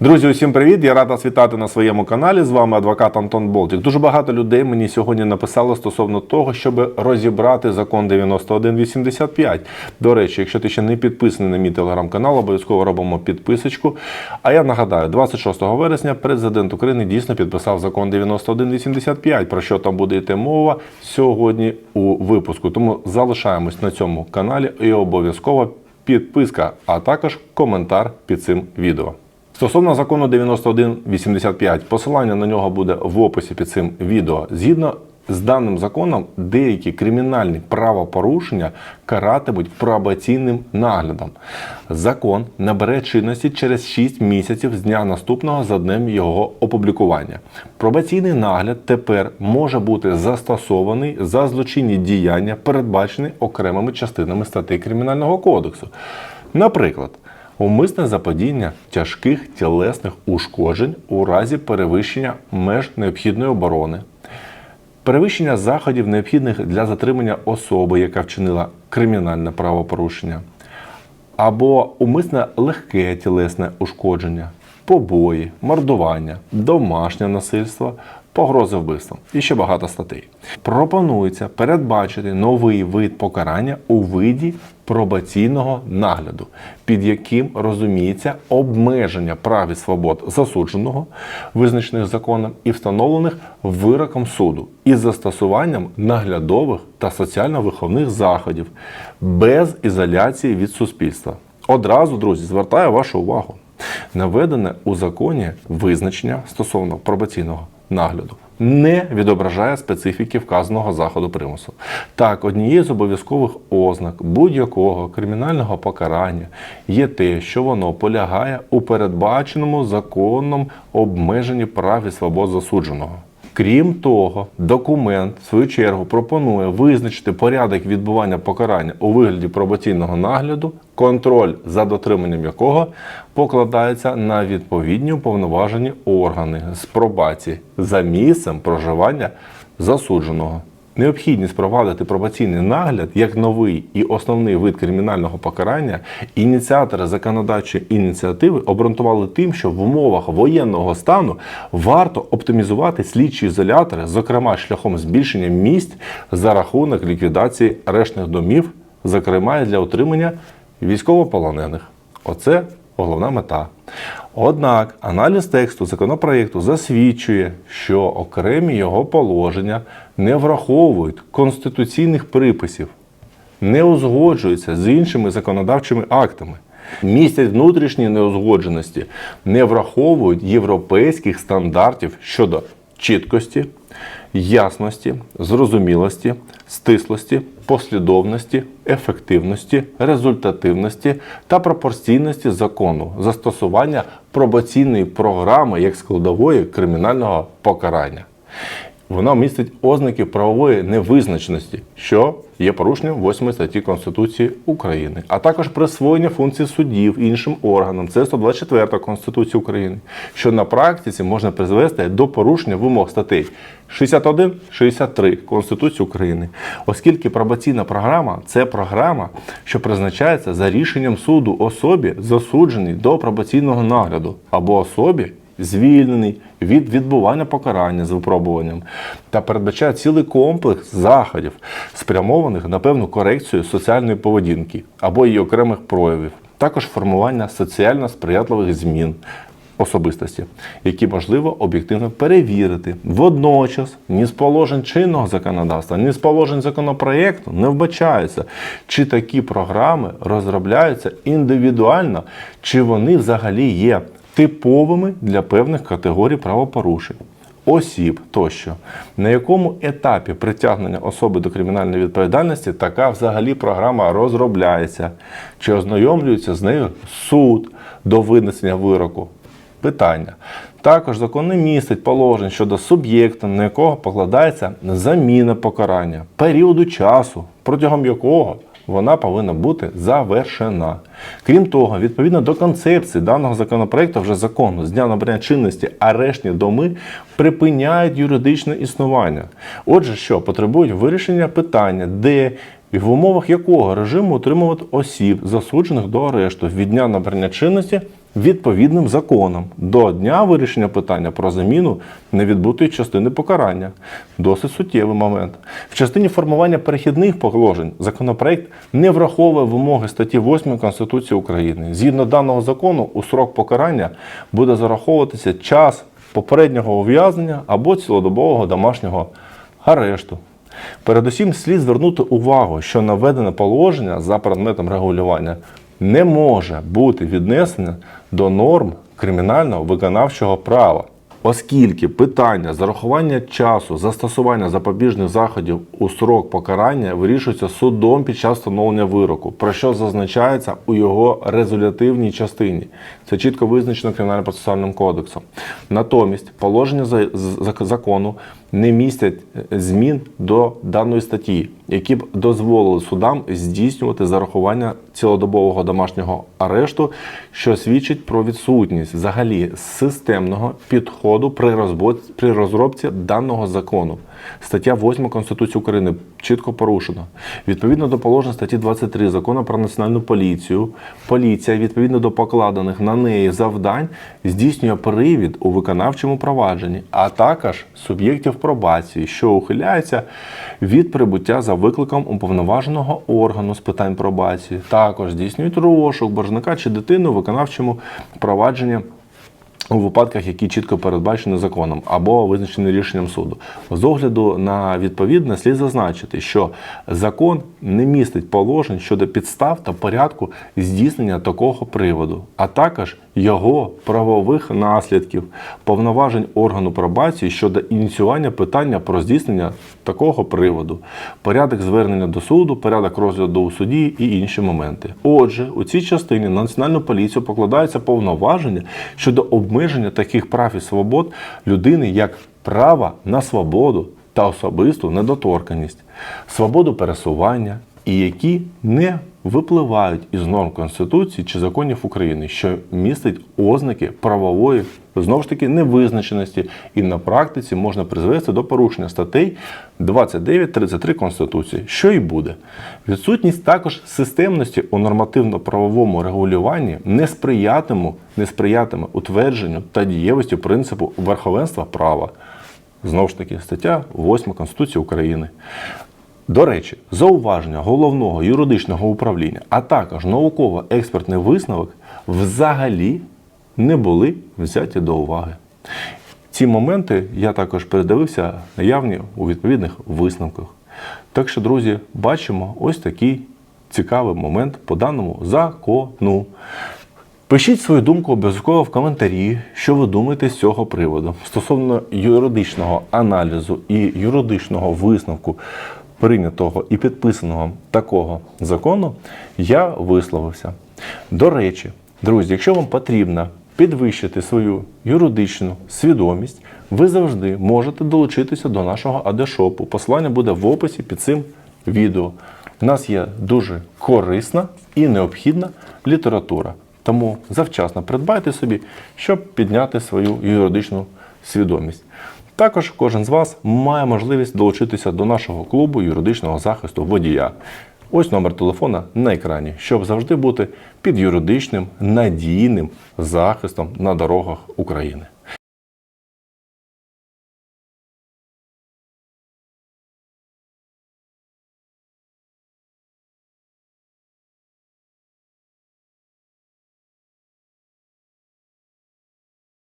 Друзі, усім привіт! Я рад вас вітати на своєму каналі. З вами адвокат Антон Болтик. Дуже багато людей мені сьогодні написало стосовно того, щоб розібрати закон 9185. До речі, якщо ти ще не підписаний на мій телеграм-канал, обов'язково робимо підписочку. А я нагадаю, 26 вересня президент України дійсно підписав закон 9185. Про що там буде йти мова сьогодні у випуску. Тому залишаємось на цьому каналі і обов'язково підписка, а також коментар під цим відео. Стосовно закону 9185, посилання на нього буде в описі під цим відео. Згідно з даним законом, деякі кримінальні правопорушення каратимуть пробаційним наглядом. Закон набере чинності через 6 місяців з дня наступного за днем його опублікування. Пробаційний нагляд тепер може бути застосований за злочинні діяння, передбачені окремими частинами статей Кримінального кодексу. Наприклад, умисне заподіння тяжких тілесних ушкоджень у разі перевищення меж необхідної оборони, перевищення заходів, необхідних для затримання особи, яка вчинила кримінальне правопорушення, або умисне легке тілесне ушкодження, побої, мордування, домашнє насильство, погрози вбивством і ще багато статей. Пропонується передбачити новий вид покарання у виді пробаційного нагляду, під яким розуміється обмеження прав і свобод засудженого, визначених законом і встановлених вироком суду, із застосуванням наглядових та соціально-виховних заходів без ізоляції від суспільства. Одразу, друзі, звертаю вашу увагу. Наведене у законі визначення стосовно пробаційного нагляду не відображає специфіки вказаного заходу примусу. Так, однією з обов'язкових ознак будь-якого кримінального покарання є те, що воно полягає у передбаченому законом обмеженні прав і свобод засудженого. Крім того, документ в свою чергу пропонує визначити порядок відбування покарання у вигляді пробаційного нагляду, контроль за дотриманням якого покладається на відповідні уповноважені органи з пробації за місцем проживання засудженого. Необхідність провадити пробаційний нагляд як новий і основний вид кримінального покарання ініціатори законодавчої ініціативи обґрунтували тим, що в умовах воєнного стану варто оптимізувати слідчі ізолятори, зокрема шляхом збільшення місць за рахунок ліквідації арештних домів, зокрема і для отримання військовополонених. Оце головна мета. Однак аналіз тексту законопроєкту засвідчує, що окремі його положення не враховують конституційних приписів, не узгоджуються з іншими законодавчими актами, містять внутрішні неузгодженості, не враховують європейських стандартів щодо чіткості, ясності, зрозумілості, стислості, послідовності, ефективності, результативності та пропорційності закону застосування пробаційної програми як складової кримінального покарання. Вона містить ознаки правової невизначеності, що є порушенням 8 статті Конституції України, а також присвоєння функцій суддів іншим органам. Це 124 Конституції України, що на практиці можна призвести до порушення вимог статей 61-63 Конституції України, оскільки пробаційна програма це програма, що призначається за рішенням суду особі, засудженій до пробаційного нагляду, або особі, звільнений від відбування покарання з випробуванням та передбачає цілий комплекс заходів, спрямованих на певну корекцію соціальної поведінки або її окремих проявів, також формування соціально сприятливих змін. Особистості, які можливо об'єктивно перевірити. Водночас ні з положень чинного законодавства, ні з положень законопроєкту не вбачається, чи такі програми розробляються індивідуально, чи вони взагалі є типовими для певних категорій правопорушень, осіб тощо, на якому етапі притягнення особи до кримінальної відповідальності така взагалі програма розробляється, чи ознайомлюється з нею суд до винесення вироку. Питання. Також закон не містить положень щодо суб'єкта, на якого покладається заміна покарання, періоду часу, протягом якого вона повинна бути завершена. Крім того, відповідно до концепції даного законопроекту, вже закону з дня набрання чинності арештні доми припиняють юридичне існування. Отже, що потребують вирішення питання, де і в умовах якого режиму утримувати осіб, засуджених до арешту від дня набрання чинності відповідним законом до дня вирішення питання про заміну невідбутої частини покарання. Досить суттєвий момент. В частині формування перехідних положень законопроект не враховує вимоги статті 8 Конституції України. Згідно даного закону, у срок покарання буде зараховуватися час попереднього ув'язнення або цілодобового домашнього арешту. Передусім слід звернути увагу, що наведене положення за предметом регулювання не може бути віднесене до норм кримінального виконавчого права. Оскільки питання зарахування часу застосування запобіжних заходів у срок покарання вирішується судом під час встановлення вироку, про що зазначається у його резолютивній частині. Це чітко визначено кримінально-процесуальним кодексом. Натомість положення закону не містять е, змін до даної статті, які б дозволили судам здійснювати зарахування цілодобового домашнього арешту, що свідчить про відсутність взагалі системного підходу при розробці даного закону. Стаття 8 Конституції України чітко порушена. Відповідно до положень статті 23 закону про національну поліцію, поліція, відповідно до покладених на неї завдань, здійснює привід у виконавчому провадженні, а також суб'єктів пробації, що ухиляються від прибуття за викликом уповноваженого органу з питань пробації. Також здійснюють розшук боржника чи дитини у виконавчому провадженні у випадках, які чітко передбачені законом або визначені рішенням суду. З огляду на відповідне слід зазначити, що закон не містить положень щодо підстав та порядку здійснення такого приводу, а також його правових наслідків, повноважень органу пробації щодо ініціювання питання про здійснення такого приводу, порядок звернення до суду, порядок розгляду у суді і інші моменти. Отже, у цій частині на національну поліцію покладаються повноваження щодо обмеження таких прав і свобод людини як права на свободу та особисту недоторканність, свободу пересування, і які не випливають із норм Конституції чи законів України, що містить ознаки правової знову ж таки невизначеності, і на практиці можна призвести до порушення статей 29-33 Конституції, що і буде. Відсутність також системності у нормативно-правовому регулюванні не сприятиме, не сприятиме утвердженню та дієвості принципу верховенства права. Знову ж таки, стаття 8 Конституції України. До речі, зауваження головного юридичного управління, а також науково-експертний висновок взагалі не були взяті до уваги. Ці моменти я також передивився наявні у відповідних висновках. Так що, друзі, бачимо ось такий цікавий момент по даному закону. Пишіть свою думку обов'язково в коментарі, що ви думаєте з цього приводу. Стосовно юридичного аналізу і юридичного висновку прийнятого і підписаного такого закону, я висловився. До речі, друзі, якщо вам потрібно підвищити свою юридичну свідомість, ви завжди можете долучитися до нашого адешопу. Посилання буде в описі під цим відео. У нас є дуже корисна і необхідна література. Тому завчасно придбайте собі, щоб підняти свою юридичну свідомість. Також кожен з вас має можливість долучитися до нашого клубу юридичного захисту водія. Ось номер телефона на екрані, щоб завжди бути під юридичним надійним захистом на дорогах України.